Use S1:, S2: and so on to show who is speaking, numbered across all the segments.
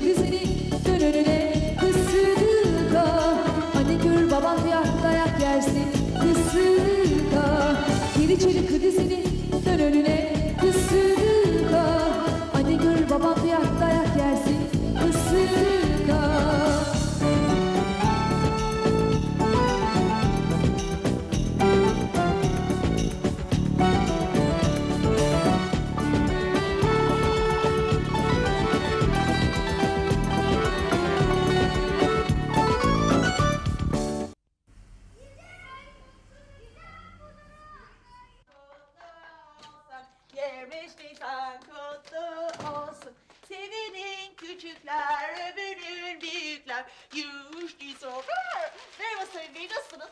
S1: kır dizini
S2: Küçükler, övünün büyükler. Yuş Nisan. Merhaba Sayın Bey, nasılsınız?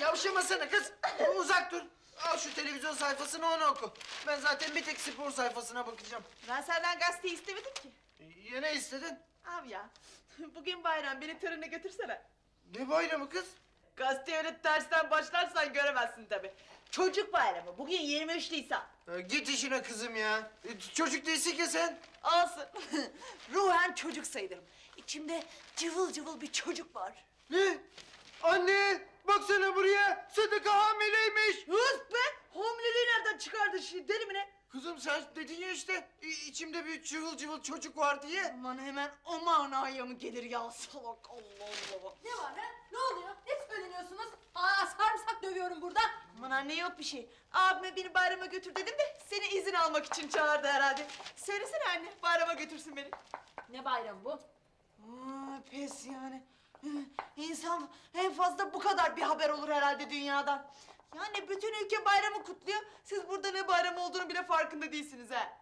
S3: Yavşamasana kız. Uzak dur. Al şu televizyon sayfasını onu oku. Ben zaten bir tek spor sayfasına bakacağım.
S2: Ben senden gazete istemedim ki.
S3: Ya ne istedin?
S2: Abi ya, bugün bayram, beni törene götürsene.
S3: Ne bayramı kız?
S2: Gazete öyle tersten başlarsan göremezsin tabii. Çocuk bayramı, bugün 23 Nisan.
S3: Ya git işine kızım ya. E, Çocuk değilsin ki sen.
S2: Olsun. Ruhen çocuk sayılırım. İçimde cıvıl cıvıl bir çocuk var.
S3: Ne? Anne baksana buraya. Sıdıka hamileymiş.
S2: Hız be! Hamileliği nereden çıkardın şimdi deli mi ne?
S3: Kızım sen dedin ya işte i- içimde bir cıvıl cıvıl çocuk var diye.
S2: Aman hemen o manaya mı gelir ya salak Allah Allah.
S4: Ne var ha? Ne oluyor? Ne söyleniyorsunuz? Aa sarımsak dövüyorum burada.
S2: Aman anne yok bir şey. Abime beni bayrama götür dedim de seni izin almak için çağırdı herhalde. Söylesene anne bayrama götürsün beni.
S4: Ne bayramı bu?
S2: Aa, pes yani. Hı, İnsan en fazla bu kadar bir haber olur herhalde dünyadan. Yani bütün ülke bayramı kutluyor. Siz burada ne bayram olduğunu bile farkında değilsiniz ha.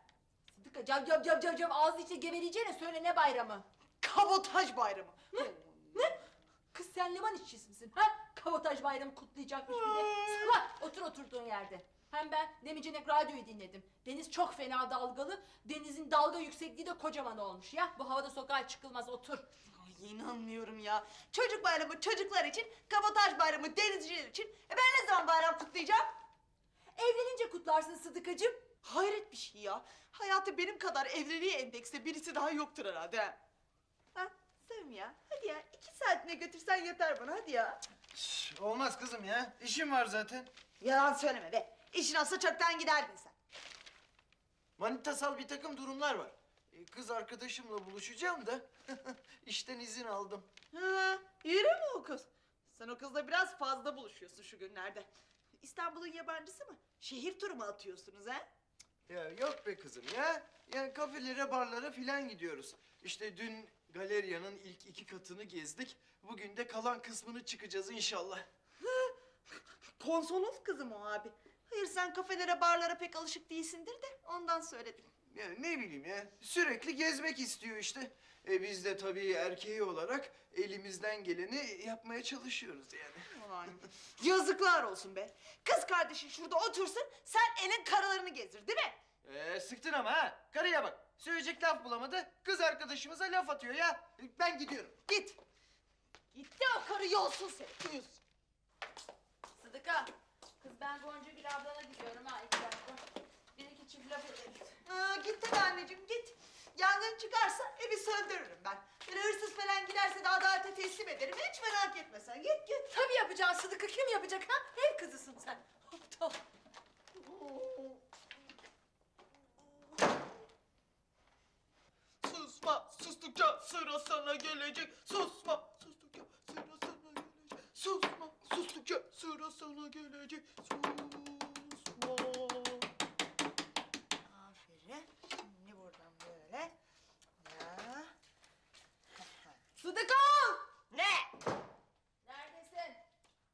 S4: Sıdıka cam cam cam cam cam ağzı içi geveleyeceğine söyle ne bayramı?
S2: Kabotaj bayramı.
S4: Ne? Kız sen liman işçisi misin ha? Kabotaj bayramı kutlayacakmış bir de. Salak otur oturduğun yerde. Hem ben demeyecenek radyoyu dinledim. Deniz çok fena dalgalı. Denizin dalga yüksekliği de kocaman olmuş ya. Bu havada sokağa çıkılmaz otur.
S2: İnanmıyorum ya. Çocuk bayramı çocuklar için, kabotaj bayramı denizciler için. E ben ne zaman bayram kutlayacağım?
S4: Evlenince kutlarsın Sıdıkacığım.
S2: Hayret bir şey ya. Hayatı benim kadar evliliğe endekste birisi daha yoktur herhalde. ha. Ha, Sevim ya. Hadi ya iki saatine götürsen yeter bana hadi ya.
S3: Şş, olmaz kızım ya. İşim var zaten.
S2: Yalan söyleme be. İşin olsa çoktan giderdin sen.
S3: Manitasal bir takım durumlar var. E, Kız arkadaşımla buluşacağım da işten izin aldım.
S2: Ha, yürü mü o kız? Sen o kızla biraz fazla buluşuyorsun şu günlerde. İstanbul'un yabancısı mı? Şehir turu mu atıyorsunuz ha?
S3: Ya yok be kızım ya. Yani kafelere, barlara filan gidiyoruz. İşte dün galeriyanın ilk iki katını gezdik. Bugün de kalan kısmını çıkacağız inşallah.
S2: Konsolos kızım o abi. Hayır sen kafelere, barlara pek alışık değilsindir de ondan söyledim.
S3: Ya ne bileyim ya. Sürekli gezmek istiyor işte. E biz de tabii erkeği olarak elimizden geleni yapmaya çalışıyoruz yani.
S2: Aman. Yazıklar olsun be. Kız kardeşin şurada otursun, sen elin karalarını gezdir değil mi?
S3: Ee, sıktın ama ha. Karıya bak. Söyleyecek laf bulamadı. Kız arkadaşımıza laf atıyor ya. E, Ben gidiyorum.
S2: Git. Gitti o karı yolsun seni. Yüz.
S4: Sıdıka. Kız ben Goncagül ablana gidiyorum ha iki dakika. Bir iki çift laf ederiz.
S2: Aa, git hadi anneciğim git. Yangın çıkarsa evi söndürürüm ben. Böyle hırsız falan giderse de adalete teslim ederim. Hiç merak etme sen. Git git.
S4: Tabii yapacağız Sıdıka kim yapacak ha? Ev kızısın sen. Aptal.
S2: Susma, sustukça sıra sana gelecek. Susma, sustukça sıra sana gelecek. Susma, sustukça sıra sana gelecek. Susma.
S4: Sıdıka!
S2: Ne?
S4: Neredesin?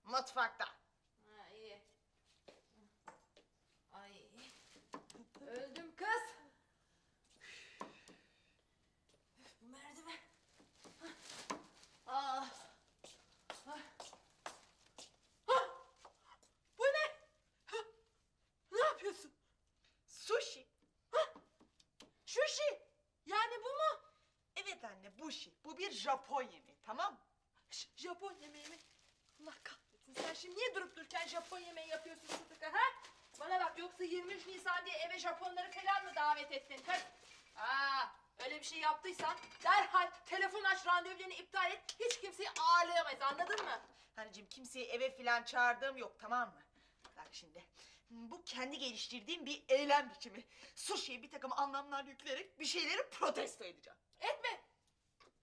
S2: Mutfakta.
S4: Ha iyi. Ay. Öldüm kız. Bu merdiven. Ah. Ah. ah. ah. Bu ne? Ne yapıyorsun? Sushi. Sushi.
S2: Yani bu mu? Evet anne bu bir Japon yemeği tamam mı?
S4: Ş- Japon yemeği mi? Allah kahretsin. Sen şimdi niye durup dururken Japon yemeği yapıyorsun Sıdıka ha? Bana bak yoksa 23 Nisan diye eve Japonları falan mı davet ettin? Kız? Aa, öyle bir şey yaptıysan derhal telefon aç randevularını iptal et. Hiç kimseyi ağırlayamayız anladın mı?
S2: Hanımcığım kimseyi eve filan çağırdığım yok tamam mı? Bak şimdi bu kendi geliştirdiğim bir eylem biçimi. Sushi'ye bir takım anlamlar yükleyerek bir şeyleri protesto edeceğim.
S4: Etme.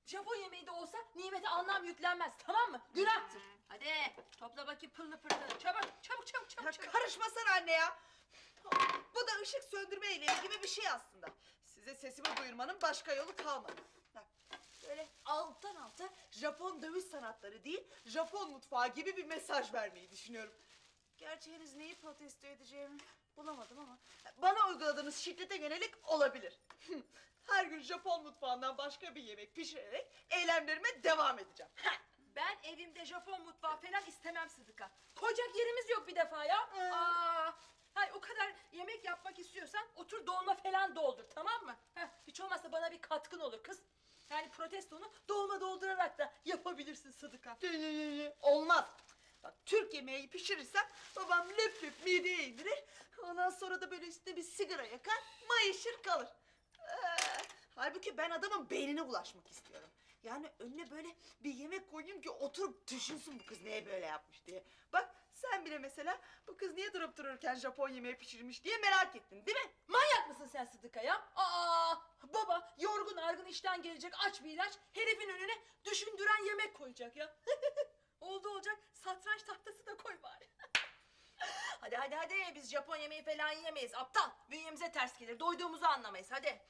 S4: Japon yemeği de olsa nimete anlam yüklenmez tamam mı? Günahtır. Hadi topla bakayım pılını pırtını. Çabuk çabuk çabuk
S2: Ya
S4: çabuk. çabuk.
S2: karışmasana anne ya. Bu da ışık söndürme eylemi gibi bir şey aslında. Size sesimi duyurmanın başka yolu kalmadı. Bak böyle alttan alta Japon dövüş sanatları değil, Japon mutfağı gibi bir mesaj vermeyi düşünüyorum. Gerçi henüz neyi protesto edeceğimi bulamadım ama bana uyguladığınız şiddete yönelik olabilir. Her gün Japon mutfağından başka bir yemek pişirerek eylemlerime devam edeceğim.
S4: Ben evimde Japon mutfağı falan istemem Sıdıka. Koyacak yerimiz yok bir defa ya.
S2: Ee?
S4: Aa, hay o kadar yemek yapmak istiyorsan otur dolma falan doldur tamam mı? Heh, hiç olmazsa bana bir katkın olur kız. Yani protestonu dolma doldurarak da yapabilirsin Sıdıka.
S2: Olmaz. Bak Türk yemeği pişirirsem babam löp löp mideye indirir. Ondan sonra da böyle üstüne bir sigara yakar, mayışır kalır. Halbuki ben adamın beynine ulaşmak istiyorum. Yani önüne böyle bir yemek koyayım ki oturup düşünsün bu kız niye böyle yapmış diye. Bak sen bile mesela bu kız niye durup dururken Japon yemeği pişirmiş diye merak ettin değil mi?
S4: Manyak mısın sen Sıdıka ya? Aa, baba yorgun argın işten gelecek aç bir ilaç herifin önüne düşündüren yemek koyacak ya. Oldu olacak satranç tahtası da koy bari. hadi hadi hadi biz Japon yemeği falan yemeyiz aptal. Bünyemize ters gelir doyduğumuzu anlamayız hadi.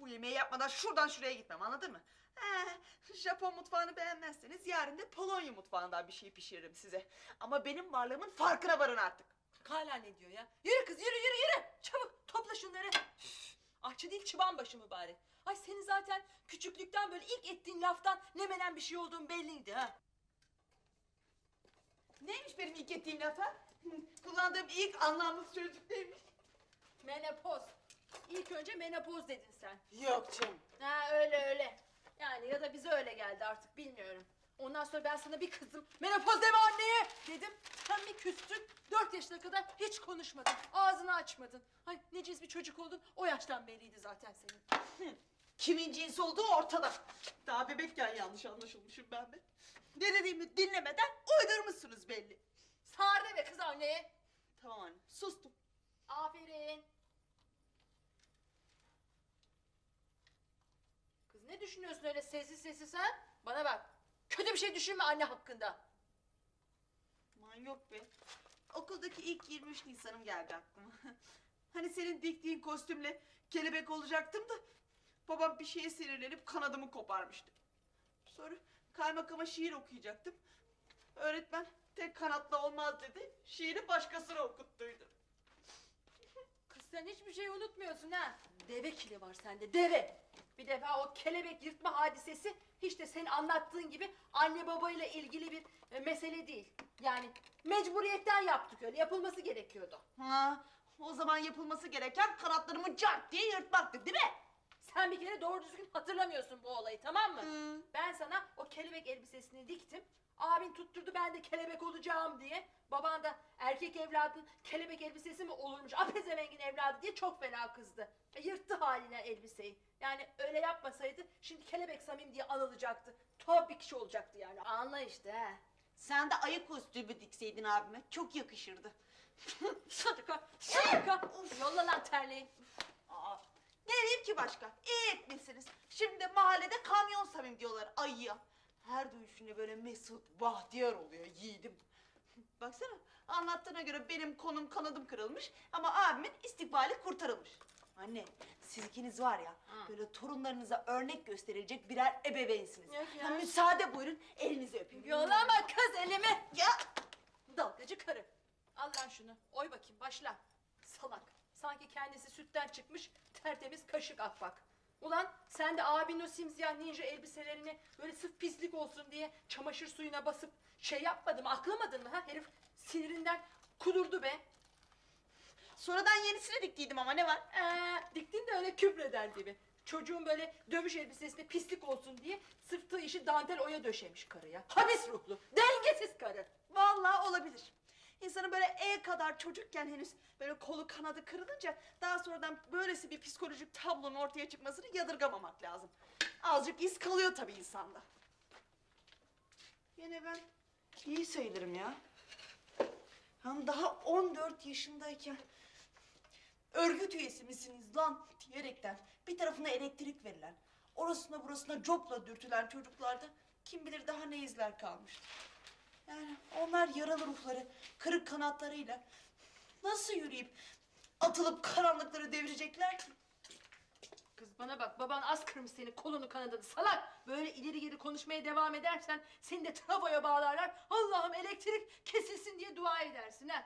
S2: Bu yemeği yapmadan şuradan şuraya gitmem anladın mı? Ee, Japon mutfağını beğenmezseniz yarın da Polonya mutfağından bir şey pişiririm size. Ama benim varlığımın farkına varın artık.
S4: Hala ne diyor ya? Yürü kız yürü yürü yürü. Çabuk topla şunları. Üf, Ahçı değil çıban başı mübarek. Ay senin zaten küçüklükten böyle ilk ettiğin laftan ne menen bir şey olduğun belliydi ha.
S2: Neymiş benim ilk ettiğim laf ha? Kullandığım ilk anlamlı sözcük neymiş?
S4: Menopoz. İlk önce menopoz dedin sen.
S2: Yok canım.
S4: Ha öyle öyle. Yani ya da bize öyle geldi artık bilmiyorum. Ondan sonra ben sana bir kızdım. Menopoz deme anneye dedim. Sen bir küstün. Dört yaşına kadar hiç konuşmadın. Ağzını açmadın. Ay ne cins bir çocuk oldun. O yaştan belliydi zaten senin.
S2: Kimin cinsi olduğu ortada. Daha bebekken yanlış anlaşılmışım ben de. Ne dediğimi dinlemeden uydurmuşsunuz belli.
S4: Sağır deme kız anneye.
S2: Tamam anne sustum.
S4: Aferin. Ne düşünüyorsun öyle sessiz sessiz ha? Bana bak. Kötü bir şey düşünme anne hakkında.
S2: Aman yok be. Okuldaki ilk 23 Nisan'ım geldi aklıma. Hani senin diktiğin kostümle kelebek olacaktım da... ...babam bir şeye sinirlenip kanadımı koparmıştı. Sonra kaymakama şiir okuyacaktım. Öğretmen tek kanatla olmaz dedi. Şiiri başkasına okuttuydu.
S4: Kız sen hiçbir şey unutmuyorsun ha. Deve kili var sende deve. Bir defa o kelebek yırtma hadisesi hiç de senin anlattığın gibi anne babayla ilgili bir e, mesele değil. Yani mecburiyetten yaptık öyle yapılması gerekiyordu.
S2: Ha, o zaman yapılması gereken kanatlarımı cart diye yırtmaktı değil mi?
S4: Sen bir kere doğru düzgün hatırlamıyorsun bu olayı tamam mı? Ben sana o kelebek elbisesini diktim. Abin tutturdu ben de kelebek olacağım diye. Baban da erkek evladın kelebek elbisesi mi olurmuş apezevengin evladı diye çok fena kızdı. E, yırttı haline elbiseyi. Yani öyle yapmasaydı şimdi kelebek Samim diye anılacaktı. Tuhaf bir kişi olacaktı yani. Anla işte he.
S2: Sen de ayı kostümü dikseydin abime çok yakışırdı.
S4: Sadıka, Sadıka. Yolla lan terliği.
S2: Aa, ne diyeyim ki başka? İyi etmişsiniz. Şimdi mahallede kamyon samim diyorlar ayıya. Her dönüşünde böyle mesut, bahtiyar oluyor yiğidim. Baksana anlattığına göre benim konum kanadım kırılmış ama abimin istikbali kurtarılmış. Anne siz ikiniz var ya böyle torunlarınıza örnek gösterilecek birer ebeveynsiniz.
S4: Yok ya.
S2: Ha, müsaade buyurun elinizi öpeyim.
S4: Yollama kız elimi.
S2: Ya
S4: Dalgacı karı. Al lan şunu. Oy bakayım başla. Salak. Sanki kendisi sütten çıkmış tertemiz kaşık akbak. Ulan sen de abinin o simsiyah ninja elbiselerini böyle sırf pislik olsun diye çamaşır suyuna basıp şey yapmadın mı aklamadın mı ha? Herif sinirinden kudurdu be.
S2: sonradan yenisini diktiydim ama ne var?
S4: Ee, diktin de öyle küfreder gibi. Çocuğun böyle dövüş elbisesine pislik olsun çeşit dantel oya döşemiş karıya. Habis ruhlu, dengesiz karı.
S2: Vallahi olabilir. İnsanın böyle E kadar çocukken henüz böyle kolu kanadı kırılınca daha sonradan böylesi bir psikolojik tablonun ortaya çıkmasını yadırgamamak lazım. Azıcık iz kalıyor tabii insanda. Yine ben iyi sayılırım ya. Hem daha 14 yaşındayken örgüt üyesi misiniz lan diyerekten bir tarafına elektrik verilen, orasına burasına copla dürtülen çocuklarda kim bilir daha ne izler kalmıştı. Yani onlar yaralı ruhları, kırık kanatlarıyla nasıl yürüyüp atılıp karanlıkları devirecekler ki?
S4: Kız bana bak baban az kırmış seni kolunu kanadını salak. Böyle ileri geri konuşmaya devam edersen seni de travoya bağlarlar. Allah'ım elektrik kesilsin diye dua edersin ha.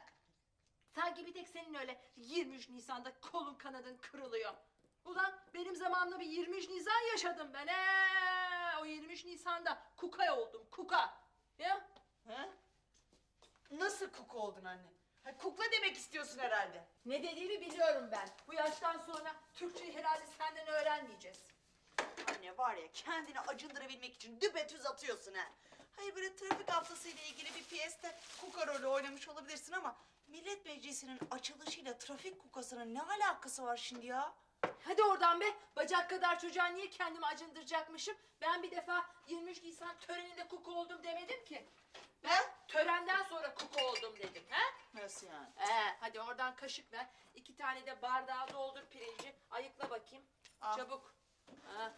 S4: Sanki bir tek senin öyle 23 Nisan'da kolun kanadın kırılıyor. Ulan benim zamanımda bir 23 Nisan yaşadım ben. Ee, o 23 Nisan'da kuka oldum kuka. Ya
S2: Ha? Nasıl kuk oldun anne? Ha, kukla demek istiyorsun herhalde.
S4: ne dediğimi biliyorum ben. Bu yaştan sonra Türkçeyi herhalde senden öğrenmeyeceğiz.
S2: Anne var ya kendini acındırabilmek için düpedüz atıyorsun ha. Hayır böyle trafik haftasıyla ilgili bir piyeste kuka rolü oynamış olabilirsin ama... Millet Meclisi'nin açılışıyla trafik kukasının ne alakası var şimdi ya?
S4: Hadi oradan be. Bacak kadar çocuğa niye kendimi acındıracakmışım? Ben bir defa 23 Nisan töreninde kuku oldum demedim ki. Ben törenden sonra kuku oldum dedim. He?
S2: Nasıl yani?
S4: Ee, hadi oradan kaşık ver. İki tane de bardağa doldur pirinci. Ayıkla bakayım.
S2: Al.
S4: Çabuk. Ha.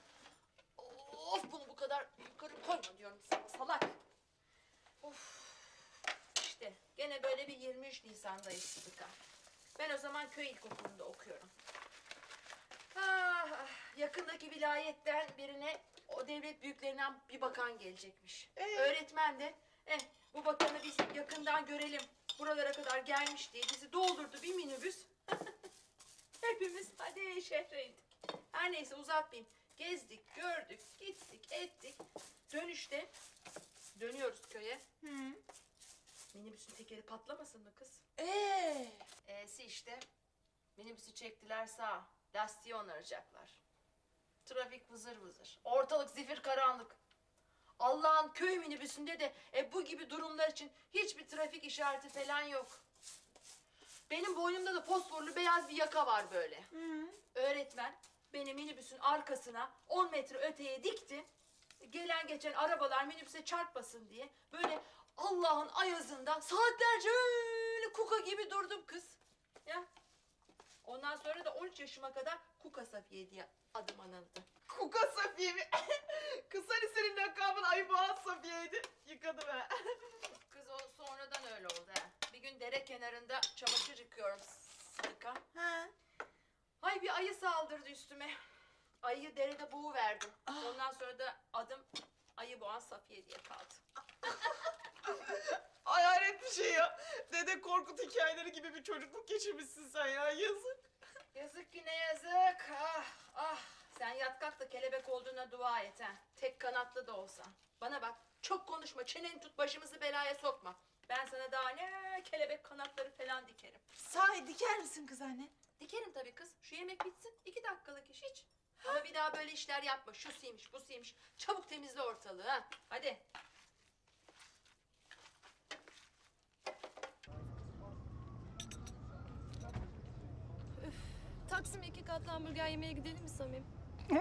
S4: Of bunu bu kadar yukarı koyma diyorum sana salak. Of. İşte gene böyle bir 23 Nisan'dayız Sıdıka. Ben o zaman köy ilkokulunda okuyorum. Ah, ah, yakındaki vilayetten birine o devlet büyüklerinden bir bakan gelecekmiş.
S2: Ee?
S4: Öğretmen de eh, bu bakanı biz yakından görelim. Buralara kadar gelmiş diye bizi doldurdu bir minibüs. Hepimiz hadi şehre indik. Her neyse uzatmayayım. Gezdik, gördük, gittik, ettik. Dönüşte dönüyoruz köye.
S2: Hı.
S4: Minibüsün tekeri patlamasın mı kız?
S2: Ee,
S4: E'si işte. Minibüsü çektiler sağa. Lastiği onaracaklar. Trafik vızır vızır. Ortalık zifir karanlık. Allah'ın köy minibüsünde de e, bu gibi durumlar için hiçbir trafik işareti falan yok. Benim boynumda da fosforlu beyaz bir yaka var böyle.
S2: Hı.
S4: Öğretmen beni minibüsün arkasına 10 metre öteye dikti. Gelen geçen arabalar minibüse çarpmasın diye böyle Allah'ın ayazında saatlerce öyle kuka gibi durdum kız. Ya. Ondan sonra da 13 yaşıma kadar Kuka Safiye diye adım anıldı.
S2: Kuka Safiye mi? Kız hani senin lakabın Ayboğaz Safiye'ydi. Yıkadım ha.
S4: Kız o sonradan öyle oldu ha. Bir gün dere kenarında çamaşır yıkıyorum Sıdıka.
S2: Ha.
S4: Ay bir ayı saldırdı üstüme. Ayıyı derede boğuverdim. Ondan sonra da adım Ayı Boğan Safiye diye kaldı.
S2: Ay hayret bir şey ya. Dede Korkut hikayeleri gibi bir çocukluk geçirmişsin sen ya. Yazık.
S4: Yazık ki ne yazık. Ah ah. Sen yat kalk da kelebek olduğuna dua et ha. Tek kanatlı da olsa. Bana bak çok konuşma çeneni tut başımızı belaya sokma. Ben sana daha ne kelebek kanatları falan dikerim.
S2: Sahi diker misin kız anne?
S4: Dikerim tabii kız. Şu yemek bitsin. iki dakikalık iş hiç. Ama bir daha böyle işler yapma. Şu siymiş, bu siymiş. Çabuk temizle ortalığı ha. Hadi.
S5: Taksim iki katlı hamburger yemeye gidelim mi Samim?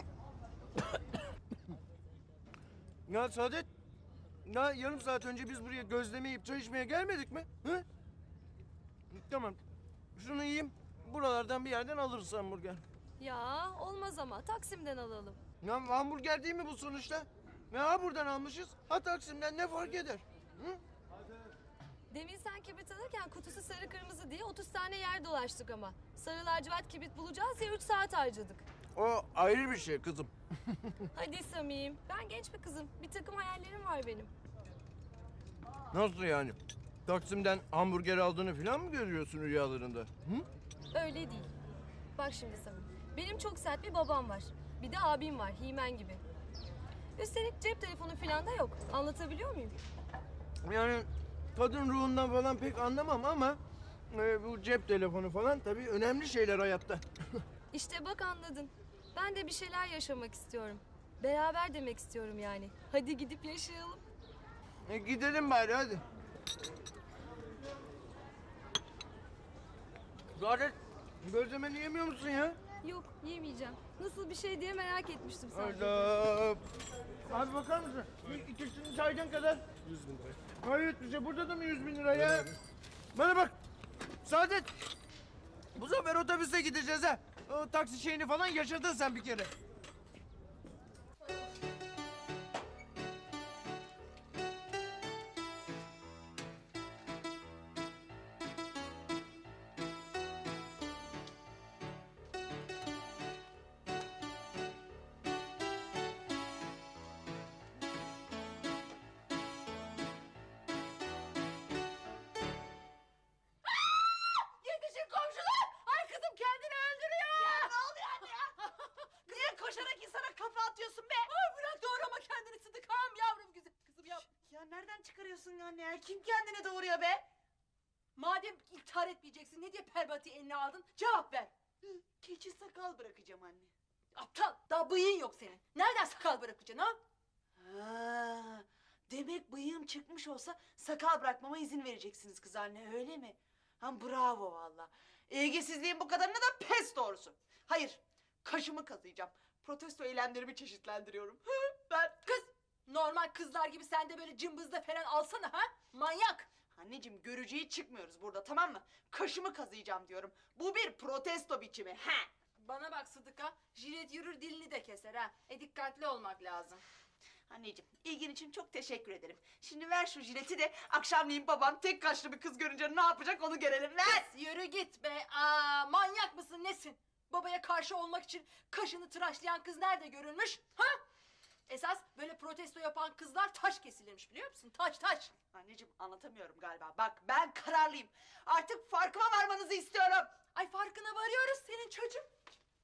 S3: Ya Saadet, ya yarım saat önce biz buraya gözleme yiyip çay içmeye gelmedik mi? Hı? Tamam, şunu yiyeyim. Buralardan bir yerden alırız hamburger.
S5: Ya olmaz ama Taksim'den alalım.
S3: Ya hamburger değil mi bu sonuçta? Ya ha buradan almışız, ha Taksim'den ne fark eder? Hı?
S5: Demin sen kibrit alırken kutusu sarı kırmızı diye 30 tane yer dolaştık ama. Sarı lacivert kibrit bulacağız ya 3 saat harcadık.
S3: O ayrı bir şey kızım.
S5: Hadi Samim. Ben genç bir kızım. Bir takım hayallerim var benim.
S3: Nasıl yani? Taksim'den hamburger aldığını falan mı görüyorsun rüyalarında? Hı?
S5: Öyle değil. Bak şimdi Samim. Benim çok sert bir babam var. Bir de abim var Himen gibi. Üstelik cep telefonu falan da yok. Anlatabiliyor muyum?
S3: Yani kadın ruhundan falan pek anlamam ama e, bu cep telefonu falan tabii önemli şeyler hayatta.
S5: İşte bak anladın. Ben de bir şeyler yaşamak istiyorum. Beraber demek istiyorum yani. Hadi gidip yaşayalım.
S3: E, gidelim bari hadi. Saadet gözlemeni yemiyor musun ya?
S5: Yok yemeyeceğim. Nasıl bir şey diye merak etmiştim sadece.
S3: Hayda. Abi bakar mısın? Bir İkisini çaydan kadar. 100 bin lira. Hayret bir şey. Burada da mı 100 bin lira ya? Bana bak. Saadet. Bu sefer otobüse gideceğiz ha. Taksi şeyini falan yaşadın sen bir kere.
S2: Kim kendini doğuruyor be?
S4: Madem intihar etmeyeceksin ne diye perbati eline aldın? Cevap ver.
S2: Keçi sakal bırakacağım anne.
S4: Aptal daha bıyığın yok senin. Nereden sakal bırakacaksın ha?
S2: Ha, demek bıyığım çıkmış olsa sakal bırakmama izin vereceksiniz kız anne öyle mi? Ha bravo valla. İlgisizliğin bu kadarına da pes doğrusu. Hayır kaşımı kazıyacağım. Protesto eylemlerimi çeşitlendiriyorum.
S4: normal kızlar gibi sen de böyle cımbızda falan alsana ha? Manyak.
S2: Anneciğim görücüye çıkmıyoruz burada tamam mı? Kaşımı kazıyacağım diyorum. Bu bir protesto biçimi. Ha.
S4: Bana bak Sıdıka, jilet yürür dilini de keser ha. E dikkatli olmak lazım.
S2: Anneciğim ilgin için çok teşekkür ederim. Şimdi ver şu jileti de akşamleyin babam tek kaşlı bir kız görünce ne yapacak onu görelim. Ver.
S4: Kız yürü git be. Aa, manyak mısın nesin? Babaya karşı olmak için kaşını tıraşlayan kız nerede görülmüş? Ha? Esas böyle protesto yapan kızlar taş kesilirmiş biliyor musun? Taş taş.
S2: Anneciğim anlatamıyorum galiba. Bak ben kararlıyım. Artık farkıma varmanızı istiyorum.
S4: Ay farkına varıyoruz senin çocuğum.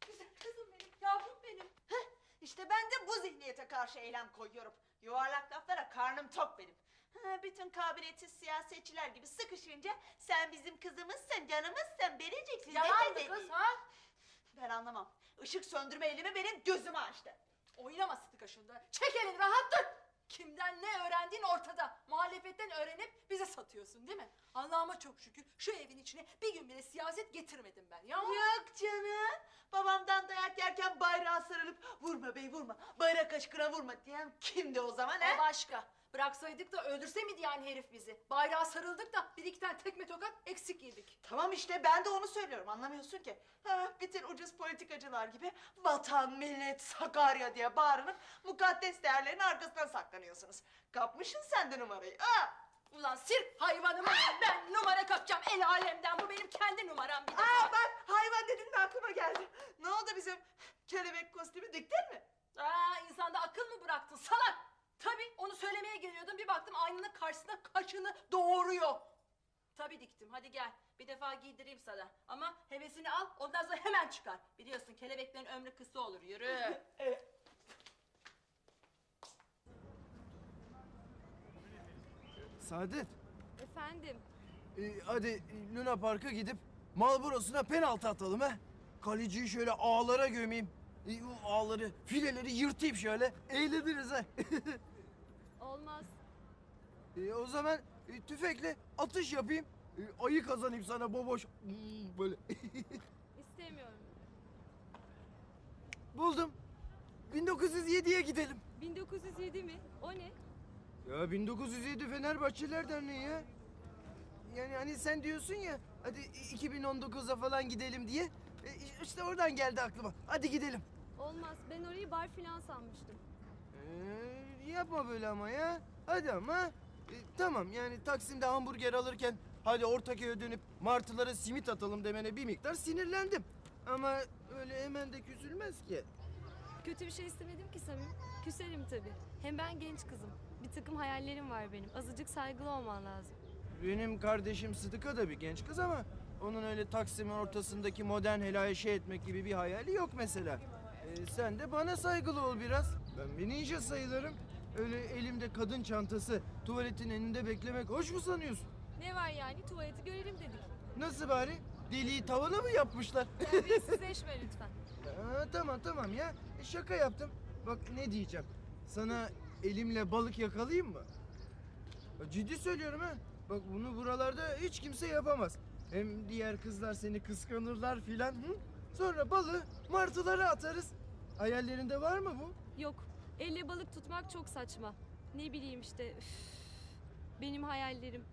S4: Güzel kızım benim, yavrum benim.
S2: İşte ben de bu zihniyete karşı eylem koyuyorum. Yuvarlak laflara karnım tok benim. Ha, bütün kabiliyetsiz siyasetçiler gibi sıkışınca sen bizim kızımızsın, canımızsın, biriciksin.
S4: Yalan mı kız ha?
S2: Ben anlamam. Işık söndürme elimi benim gözümü açtı.
S4: Oynama Sıdıka şunda. Çek elini rahat dur. Kimden ne öğrendiğin ortada. Muhalefetten öğrenip bize satıyorsun değil mi? Allah'ıma çok şükür şu evin içine bir gün bile siyaset getirmedim ben ya.
S2: Yok canım. Babamdan dayak yerken bayrağa sarılıp vurma bey vurma, bayrak aşkına vurma diyen kimdi o zaman
S4: O başka. Bıraksaydık da öldürse miydi yani herif bizi? Bayrağa sarıldık da bir iki tane tekme tokat eksik yedik.
S2: Tamam işte ben de onu söylüyorum anlamıyorsun ki. Ha, bütün ucuz politikacılar gibi vatan, millet, Sakarya diye bağırınıp mukaddes değerlerin arkasından saklanıyorsunuz. Kapmışsın sen de numarayı. Ha!
S4: Ulan sirk hayvanı mı? Ben numara kapacağım el alemden. Bu benim kendi numaram bir de.
S2: Aa bak hayvan dedin de aklıma geldi. Ne oldu bizim kelebek kostümü diktin mi?
S4: Aa, insanda akıl mı bıraktın salak? Tabii onu söylemeye geliyordum. Bir baktım aynanın karşısında kaşını doğuruyor. Tabii diktim. Hadi gel. Bir defa giydireyim sana. Ama hevesini al. Ondan sonra hemen çıkar. Biliyorsun kelebeklerin ömrü kısa olur. Yürü.
S3: Saadet.
S5: Efendim.
S3: e, hadi Luna Park'a gidip Malboro'suna penaltı atalım ha. Kaleciyi şöyle ağlara gömeyim. E, o ağları, fileleri yırtayım şöyle. Eğleniriz ha.
S5: Olmaz.
S3: E, o zaman e, tüfekle atış yapayım. E, ayı kazanayım sana boboş. Hmm, böyle.
S5: İstemiyorum.
S3: Buldum. 1907'ye gidelim.
S5: 1907 mi? O ne?
S3: Ya 1907 Fenerbahçeler Derneği ya. Yani hani sen diyorsun ya hadi 2019'a falan gidelim diye. E, işte oradan geldi aklıma. Hadi gidelim.
S5: Olmaz. Ben orayı bar filan sanmıştım.
S3: Ee, yapma böyle ama ya. Hadi ama. E, tamam yani Taksim'de hamburger alırken hadi Ortaköy'e dönüp martılara simit atalım demene bir miktar sinirlendim. Ama öyle hemen de küsülmez ki.
S5: Kötü bir şey istemedim ki Samim. Küserim tabii. Hem ben genç kızım. Bir takım hayallerim var benim. Azıcık saygılı olman lazım.
S3: Benim kardeşim Sıdıka da bir genç kız ama onun öyle Taksim'in ortasındaki modern helaya şey etmek gibi bir hayali yok mesela. Ee, sen de bana saygılı ol biraz. Ben bir ninja sayılırım. Öyle elimde kadın çantası tuvaletin önünde beklemek hoş mu sanıyorsun?
S5: Ne var yani? Tuvaleti görelim dedik.
S3: Nasıl bari? Deliği tavana mı yapmışlar?
S5: Terbiyesizleşme lütfen.
S3: Aa, tamam tamam ya. E, Şaka yaptım. bak ne diyeceğim. Sana elimle balık yakalayayım mı? Ya Ciddi söylüyorum ha. Bak bunu buralarda hiç kimse yapamaz. Hem diğer kızlar seni kıskanırlar filan. Hı? Sonra balığı martılara atarız. Hayallerinde var mı bu?
S5: Yok. Elle balık tutmak çok saçma. Ne bileyim işte. üf. Benim hayallerim.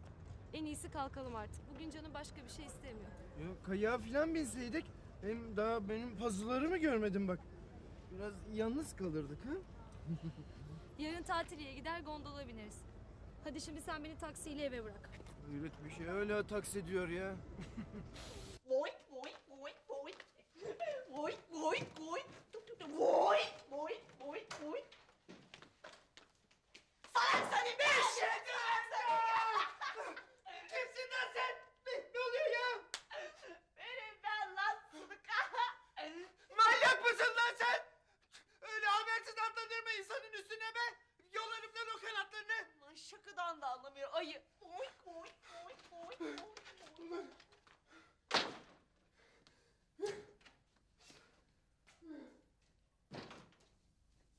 S5: En iyisi kalkalım artık. Bugün canım başka bir şey istemiyor.
S3: Ya kayağa filan binseydik. Hem daha benim pazılarımı görmedim bak. Biraz yalnız kalırdık ha.
S5: Yarın tatiliye gider gondola bineriz. Hadi şimdi sen beni taksiyle eve bırak.
S3: Hayret bir şey öyle taksi diyor ya.
S2: Boy, boy, boy. Boy, boy, boy. Boy, boy, boy, boy. Salak seni be! Kimsin lan sen? Ne, ne oluyor ya? Benim ben lan Sıdıka.
S3: Manyak mısın lan sen? Öyle habersiz atlanır mı insanın üstüne be? Yolarım lan o kanatlarını.
S2: Lan şakadan da anlamıyor ayı. Boy, boy, boy, boy, boy.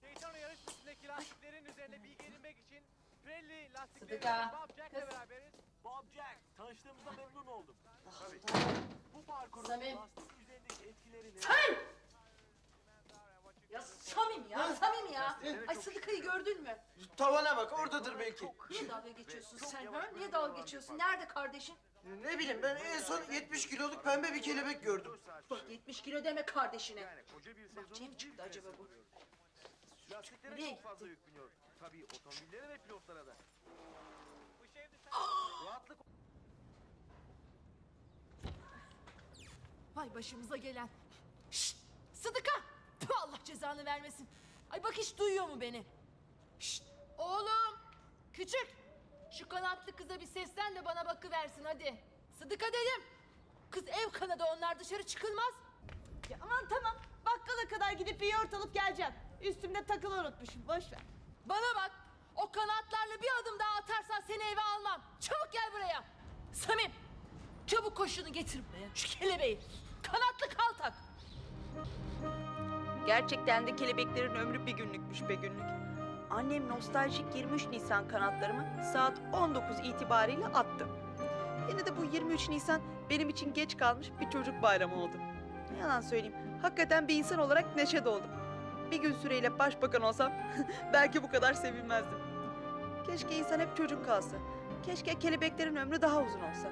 S6: Daytona yarış pistindeki lastiklerin üzerine bilgi edinmek için Pirelli lastikleri
S4: Sıdıka,
S6: Bob Jack'le
S4: kız.
S6: beraberiz. Bob Jack, tanıştığımıza memnun oldum. Bu parkurun
S4: Samim.
S6: lastik üzerindeki etkilerini...
S4: Samim! Ya Samim ya, Samim ya. Ay Sıdıka'yı gördün mü?
S3: Tavana bak oradadır belki.
S4: Niye dalga geçiyorsun sen ha? Niye dalga geçiyorsun? Nerede kardeşin?
S3: Ne bileyim ben en son 70 kiloluk pembe bir kelebek gördüm.
S4: Bak 70 kilo deme kardeşine. Bahçeye mi çıktı acaba bu?
S6: Lastiklere
S4: Nereye
S6: çok fazla
S4: gitti?
S6: yük biniyor. Tabii otomobillere ve pilotlara da. Bu şehirde rahatlık
S4: Vay başımıza gelen. Şşt! Sıdıka! Tüh, Allah cezanı vermesin. Ay bak hiç duyuyor mu beni? Şşt! Oğlum! Küçük! Şu kanatlı kıza bir seslen de bana bakıversin hadi. Sıdıka dedim. Kız ev kanadı onlar dışarı çıkılmaz.
S2: Ya aman tamam. Bakkala kadar gidip bir yoğurt alıp geleceğim. Üstümde takılı unutmuşum. Boş ver.
S4: Bana bak. O kanatlarla bir adım daha atarsan seni eve almam. Çabuk gel buraya. Samim. Çabuk koş şunu getir buraya. Şu kelebeği. Kanatlı kaltak.
S7: Gerçekten de kelebeklerin ömrü bir günlükmüş be günlük. Annem nostaljik 23 Nisan kanatlarımı saat 19 itibariyle attı. Yine de bu 23 Nisan benim için geç kalmış bir çocuk bayramı oldu. Ne yalan söyleyeyim, hakikaten bir insan olarak neşe doldum. Bir gün süreyle başbakan olsam belki bu kadar sevinmezdim. Keşke insan hep çocuk kalsa. Keşke kelebeklerin ömrü daha uzun olsa.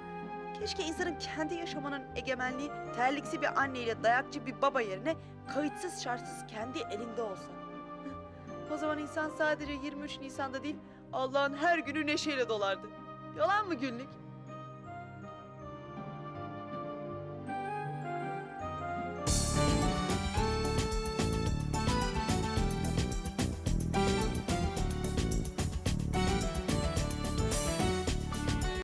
S7: Keşke insanın kendi yaşamının egemenliği terliksi bir anneyle dayakçı bir baba yerine kayıtsız şartsız kendi elinde olsa. O zaman insan sadece 23 Nisan'da değil Allah'ın her günü neşeyle dolardı. Yalan mı günlük?